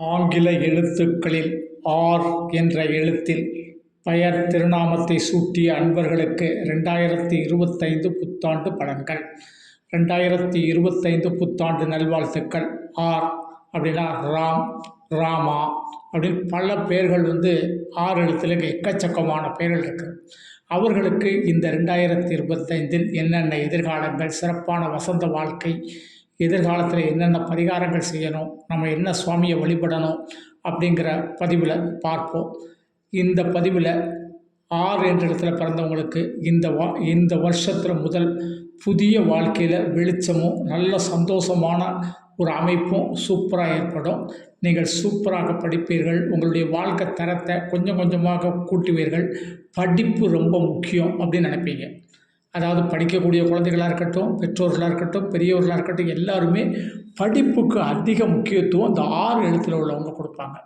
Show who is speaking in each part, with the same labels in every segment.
Speaker 1: ஆங்கில எழுத்துக்களில் ஆர் என்ற எழுத்தில் பெயர் திருநாமத்தை சூட்டிய அன்பர்களுக்கு ரெண்டாயிரத்தி இருபத்தைந்து புத்தாண்டு பலன்கள். ரெண்டாயிரத்தி இருபத்தைந்து புத்தாண்டு நல்வாழ்த்துக்கள். ஆர் அப்படின்னா ராம் ராமா அப்படின்னு பல பெயர்கள் வந்து ஆறு எழுத்தில் எக்கச்சக்கமான பெயர்கள் இருக்குது அவர்களுக்கு இந்த ரெண்டாயிரத்தி இருபத்தைந்தில் என்னென்ன எதிர்காலங்கள் சிறப்பான வசந்த வாழ்க்கை எதிர்காலத்தில் என்னென்ன பரிகாரங்கள் செய்யணும் நம்ம என்ன சுவாமியை வழிபடணும் அப்படிங்கிற பதிவில் பார்ப்போம். இந்த பதிவில் ஆறு என்ற இடத்துல பிறந்தவங்களுக்கு இந்த வா இந்த வருஷத்தில் முதல் புதிய வாழ்க்கையில் வெளிச்சமும் நல்ல சந்தோஷமான ஒரு அமைப்பும் சூப்பராக ஏற்படும். நீங்கள் சூப்பராக படிப்பீர்கள். உங்களுடைய வாழ்க்கை தரத்தை கொஞ்சம் கொஞ்சமாக கூட்டுவீர்கள். படிப்பு ரொம்ப முக்கியம் அப்படின்னு நினைப்பீங்க. அதாவது படிக்கக்கூடிய குழந்தைகளாக இருக்கட்டும் பெற்றோர்களாக இருக்கட்டும் பெரியவர்களாக இருக்கட்டும் எல்லாருமே படிப்புக்கு அதிக முக்கியத்துவம் இந்த ஆறு எழுத்தில் உள்ளவங்க கொடுப்பாங்க.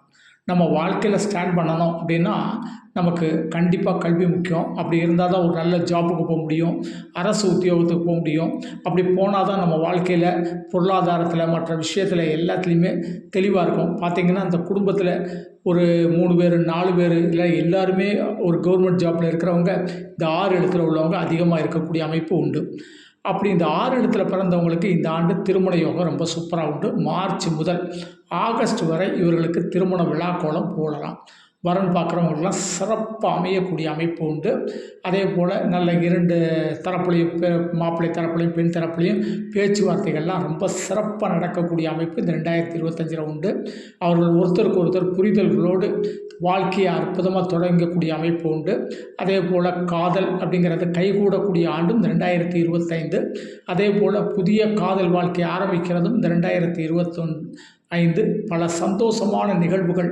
Speaker 1: நம்ம வாழ்க்கையில் ஸ்டாண்ட் பண்ணணும் அப்படின்னா நமக்கு கண்டிப்பாக கல்வி முக்கியம். அப்படி இருந்தால் தான் ஒரு நல்ல ஜாப்புக்கு போக முடியும். அரசு உத்தியோகத்துக்கு போக முடியும். அப்படி போனால் தான் நம்ம வாழ்க்கையில் பொருளாதாரத்தில் மற்ற விஷயத்தில் எல்லாத்துலேயுமே தெளிவாக இருக்கும். பார்த்திங்கன்னா அந்த குடும்பத்தில் ஒரு மூணு பேர் நாலு பேர் இல்லை எல்லாருமே ஒரு கவர்மெண்ட் ஜாப்பில் இருக்கிறவங்க இந்த ஆறு இடத்துல உள்ளவங்க அதிகமாக இருக்கக்கூடிய அமைப்பு உண்டு. அப்படி இந்த ஆறு இடத்துல பிறந்தவங்களுக்கு இந்த ஆண்டு திருமண யோகம் ரொம்ப சூப்பராக உண்டு. மார்ச் முதல் ஆகஸ்ட் வரை இவர்களுக்கு திருமண விழா கோலம் போடலாம். வரன் பார்க்குறவங்களுக்கெல்லாம் சிறப்பாக அமையக்கூடிய அமைப்பு உண்டு. அதே போல் நல்ல இரண்டு தரப்புலையும் மாப்பிள்ளை தரப்புலையும் பெண் தரப்புலையும் பேச்சுவார்த்தைகள்லாம் ரொம்ப சிறப்பாக நடக்கக்கூடிய அமைப்பு இந்த ரெண்டாயிரத்தி இருபத்தஞ்சில் உண்டு. அவர்கள் ஒருத்தருக்கு ஒருத்தர் புரிதல்களோடு வாழ்க்கையை அற்புதமாக தொடங்கக்கூடிய அமைப்பு உண்டு. அதே போல் காதல் அப்படிங்கிறது கைகூடக்கூடிய ஆண்டும் இந்த ரெண்டாயிரத்தி இருபத்தைந்து. அதே போல் புதிய காதல் வாழ்க்கை ஆரம்பிக்கிறதும் இந்த ரெண்டாயிரத்தி இருபத்தொன் ஐந்து பல சந்தோஷமான நிகழ்வுகள்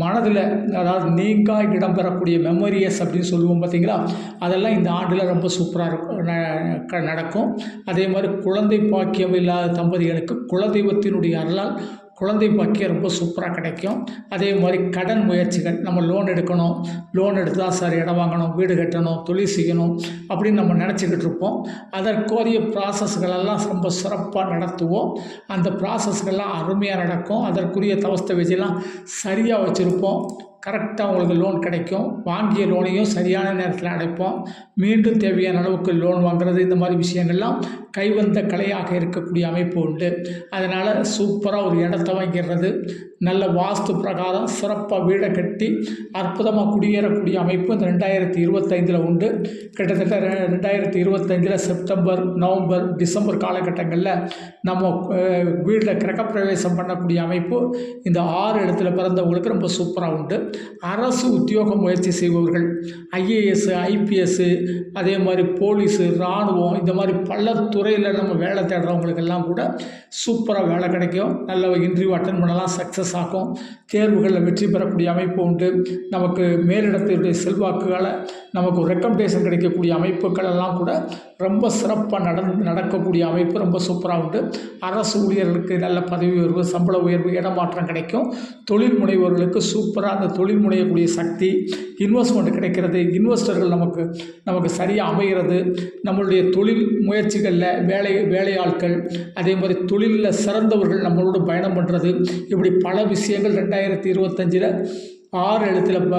Speaker 1: மனதில் அதாவது நீங்கா இடம்பெறக்கூடிய மெமரியஸ் அப்படின்னு சொல்லுவோம் பார்த்தீங்களா? அதெல்லாம் இந்த ஆண்டில் ரொம்ப சூப்பராக இருக்கும் நடக்கும். அதே மாதிரி குழந்தை பாக்கியம் இல்லாத தம்பதிகளுக்கு குலதெய்வத்தினுடைய அருளால் குழந்தை பாக்கியம் ரொம்ப சூப்பராக கிடைக்கும். அதே மாதிரி கடன் முயற்சிகள் நம்ம லோன் எடுக்கணும். லோன் எடுத்து தான் சார் இடம் வாங்கணும் வீடு கட்டணும் தொழில் செய்யணும் அப்படின்னு நம்ம நினச்சிக்கிட்டு இருப்போம். அதற்குரிய ப்ராசஸ்களெல்லாம் ரொம்ப சிறப்பாக நடத்துவோம். அந்த ப்ராசஸ்கள்லாம் அருமையாக நடக்கும். அதற்குரிய தவஸ்த விஜயெல்லாம் சரியாக வச்சுருப்போம். கரெக்டாக உங்களுக்கு லோன் கிடைக்கும். வாங்கிய லோனையும் சரியான நேரத்தில் அடைப்போம். மீண்டும் தேவையான அளவுக்கு லோன் வாங்குறது இந்த மாதிரி விஷயங்கள்லாம் கைவந்த கலையாக இருக்கக்கூடிய அமைப்பு உண்டு. அதனால் சூப்பராக ஒரு இடத்த வாங்கிடுறது நல்ல வாஸ்து பிரகாரம் சிறப்பாக வீடை கட்டி அற்புதமாக குடியேறக்கூடிய அமைப்பு இந்த ரெண்டாயிரத்தி இருபத்தைந்தில் உண்டு. கிட்டத்தட்ட ரெண்டாயிரத்தி இருபத்தஞ்சில் செப்டம்பர் நவம்பர் டிசம்பர் காலகட்டங்களில் நம்ம வீட்டில் கிரகப்பிரவேசம் பண்ணக்கூடிய அமைப்பு இந்த ஆறு இடத்துல பிறந்தவங்களுக்கு ரொம்ப சூப்பராக உண்டு. அரசு உத்தியோக முயற்சி செய்பவர்கள் ஐஏஎஸ் ஐபிஎஸ்ஸு அதே மாதிரி போலீஸு இராணுவம் இந்த மாதிரி பல துறையில் நம்ம வேலை தேடுறவங்களுக்கெல்லாம் கூட சூப்பராக வேலை கிடைக்கும். நல்ல இன்டர்வியூ அட்டன் பண்ணலாம் சக்ஸஸ் ஆகும் தேர்வுகளில் வெற்றி பெறக்கூடிய அமைப்பு உண்டு. நமக்கு மேலிடத்தினுடைய செல்வாக்குகளை நமக்கு ஒரு ரெக்கமெண்டேஷன் கிடைக்கக்கூடிய அமைப்புகள் எல்லாம் கூட ரொம்ப சிறப்பாக நட நடக்கக்கூடிய அமைப்பு ரொம்ப சூப்பராக உண்டு. அரசு ஊழியர்களுக்கு நல்ல பதவி உயர்வு சம்பள உயர்வு இடமாற்றம் கிடைக்கும். தொழில் முனைவோர்களுக்கு சூப்பராக அந்த தொழில் முனையக்கூடிய சக்தி இன்வெஸ்ட்மெண்ட் கிடைக்கிறது. இன்வெஸ்டர்கள் நமக்கு நமக்கு சரியாக அமைகிறது. நம்மளுடைய தொழில் முயற்சிகளில் வேலை வேலையாட்கள் அதே மாதிரி தொழிலில் சிறந்தவர்கள் நம்மளோட பயணம் பண்ணுறது இப்படி பல விஷயங்கள் ரெண்டாயிரத்தி இருபத்தஞ்சில் ஆறு எழுத்தில் ப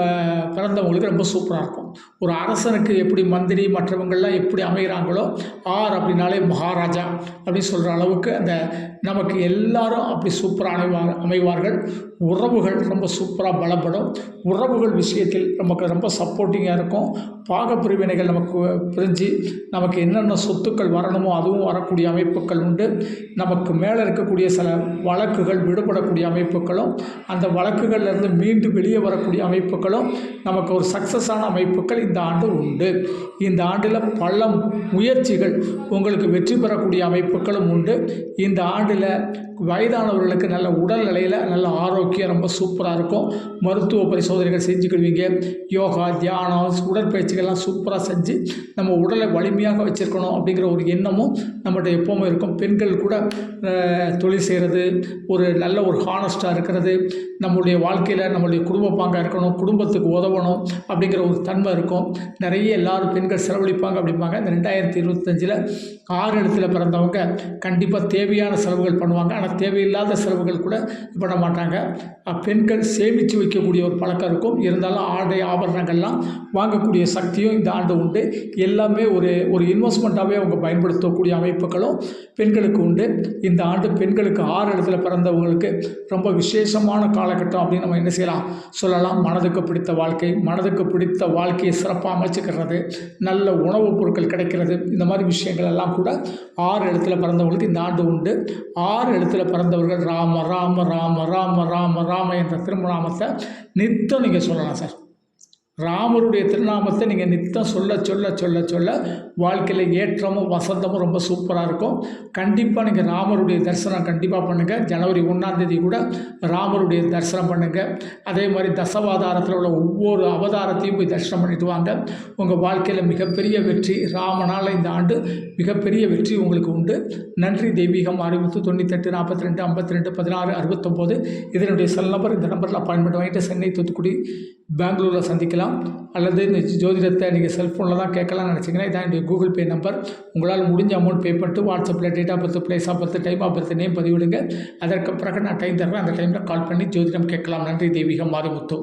Speaker 1: பிறந்தவங்களுக்கு ரொம்ப சூப்பராக இருக்கும். ஒரு அரசனுக்கு எப்படி மந்திரி மற்றவங்கள்லாம் எப்படி அமைகிறாங்களோ ஆர் அப்படின்னாலே மகாராஜா அப்படின்னு சொல்கிற அளவுக்கு அந்த நமக்கு எல்லாரும் அப்படி சூப்பராக அமைவார் அமைவார்கள். உறவுகள் ரொம்ப சூப்பராக பலப்படும். உறவுகள் விஷயத்தில் நமக்கு ரொம்ப சப்போர்ட்டிங்காக இருக்கும். பாகப்பிரிவினைகள் நமக்கு பிரிஞ்சு நமக்கு என்னென்ன சொத்துக்கள் வரணுமோ அதுவும் வரக்கூடிய அமைப்புகள் உண்டு. நமக்கு மேலே இருக்கக்கூடிய சில வழக்குகள் விடுபடக்கூடிய அமைப்புகளும் அந்த வழக்குகள்லேருந்து மீண்டும் வெளியே வரக்கூடிய அமைப்புகளும் நமக்கு ஒரு சக்ஸஸான அமைப்புகள் இந்த ஆண்டு உண்டு. இந்த ஆண்டில் பல முயற்சிகள் உங்களுக்கு வெற்றி பெறக்கூடிய அமைப்புகளும் உண்டு. இந்த ஆண்டில் வயதானவர்களுக்கு நல்ல உடல் நிலையில் நல்ல ஆரோக்கியம் ரொம்ப சூப்பராக இருக்கும். மருத்துவ பரிசோதனைகள் செஞ்சுக்கிடுவீங்க. யோகா தியானம் பயிற்சிகள்லாம் சூப்பராக செஞ்சு நம்ம உடலை வலிமையாக வச்சுருக்கணும் அப்படிங்கிற ஒரு எண்ணமும் நம்மகிட்ட எப்போவுமே இருக்கும். பெண்கள் கூட தொழில் செய்கிறது ஒரு நல்ல ஒரு ஹானஸ்ட்டாக இருக்கிறது நம்மளுடைய வாழ்க்கையில் நம்மளுடைய குடும்ப பாங்காக இருக்கணும் குடும்பத்துக்கு உதவணும் அப்படிங்கிற ஒரு தன்மை இருக்கும். நிறைய எல்லோரும் பெண்கள் செலவழிப்பாங்க அப்படிம்பாங்க. இந்த ரெண்டாயிரத்தி இருபத்தஞ்சில் ஆறு இடத்துல பிறந்தவங்க கண்டிப்பாக தேவையான செலவுகள் பண்ணுவாங்க. ஆனால் தேவையில்லாத செலவுகள் கூட பண்ண மாட்டாங்க. பெண்கள் சேமித்து வைக்கக்கூடிய ஒரு பழக்கம் இருக்கும். இருந்தாலும் ஆடை ஆபரணங்கள்லாம் வாங்கக்கூடிய சக்தியும் இந்த ஆண்டு உண்டு. எல்லாமே ஒரு ஒரு இன்வெஸ்ட்மெண்ட்டாகவே அவங்க பயன்படுத்தக்கூடிய அமைப்புகளும் பெண்களுக்கு உண்டு. இந்த ஆண்டு பெண்களுக்கு ஆறு இடத்துல பிறந்தவங்களுக்கு ரொம்ப விசேஷமான காலகட்டம் அப்படின்னு நம்ம என்ன செய்யலாம்? சொல்லலாம். மனதுக்கு பிடித்த வாழ்க்கை மனதுக்கு பிடித்த வாழ்க்கையை சிறப்பாக அமைச்சுக்கிறது நல்ல உணவுப் பொருட்கள் கிடைக்கிறது இந்த மாதிரி விஷயங்கள் எல்லாம் கூட ஆறு இடத்துல பிறந்தவங்களுக்கு இந்த ஆண்டு உண்டு. ஆறு இடத்துல பிறந்தவர்கள் ராம ராம ராம ராம ராம ராம என்ற திருமணாமத்தை நித்தம் நீங்கள் சொல்லலாம் சார். ராமருடைய திருநாமத்தை நீங்கள் நித்தம் சொல்ல சொல்ல சொல்ல சொல்ல வாழ்க்கையில் ஏற்றமும் வசந்தமும் ரொம்ப சூப்பராக இருக்கும். கண்டிப்பாக நீங்கள் ராமருடைய தரிசனம் கண்டிப்பாக பண்ணுங்கள் ஜனவரி ஒன்றாந்தேதி கூட ராமருடைய தரிசனம் பண்ணுங்கள் அதே மாதிரி தசவாதாரத்தில் உள்ள ஒவ்வொரு அவதாரத்தையும் போய் தரிசனம் பண்ணிட்டு வாங்க. உங்கள் வாழ்க்கையில் மிகப்பெரிய வெற்றி ராமனால் இந்த ஆண்டு மிகப்பெரிய வெற்றி உங்களுக்கு உண்டு. நன்றி தெய்வீகம் அறுபத்து தொண்ணூத்தெட்டு நாற்பத்தி ரெண்டு ஐம்பத்தி ரெண்டு பதினாறு அறுபத்தொம்போது. இதனுடைய செல் நம்பர் இந்த நம்பரில் அப்பாயின்மெண்ட் வாங்கிட்டு சென்னை தூத்துக்குடி பெங்களூரில் சந்திக்கலாம். அல்லது இந்த ஜோதிடத்தை நீங்கள் செல்ஃபோனில் தான் கேட்கலாம்னு நினச்சிங்கன்னா இதான் என்னுடைய கூகுள் பே நம்பர் உங்களால் முடிஞ்ச அமௌண்ட் பே பண்ணிட்டு வாட்ஸ்அப்பில் date of birth place of birth time of birth name பதிவிடுங்க. அதற்கு பிறகு நான் டைம் தருவேன். அந்த டைமில் கால் பண்ணி ஜோதிடம் கேட்கலாம். நன்றி தெய்வீகம் மாதமுத்து.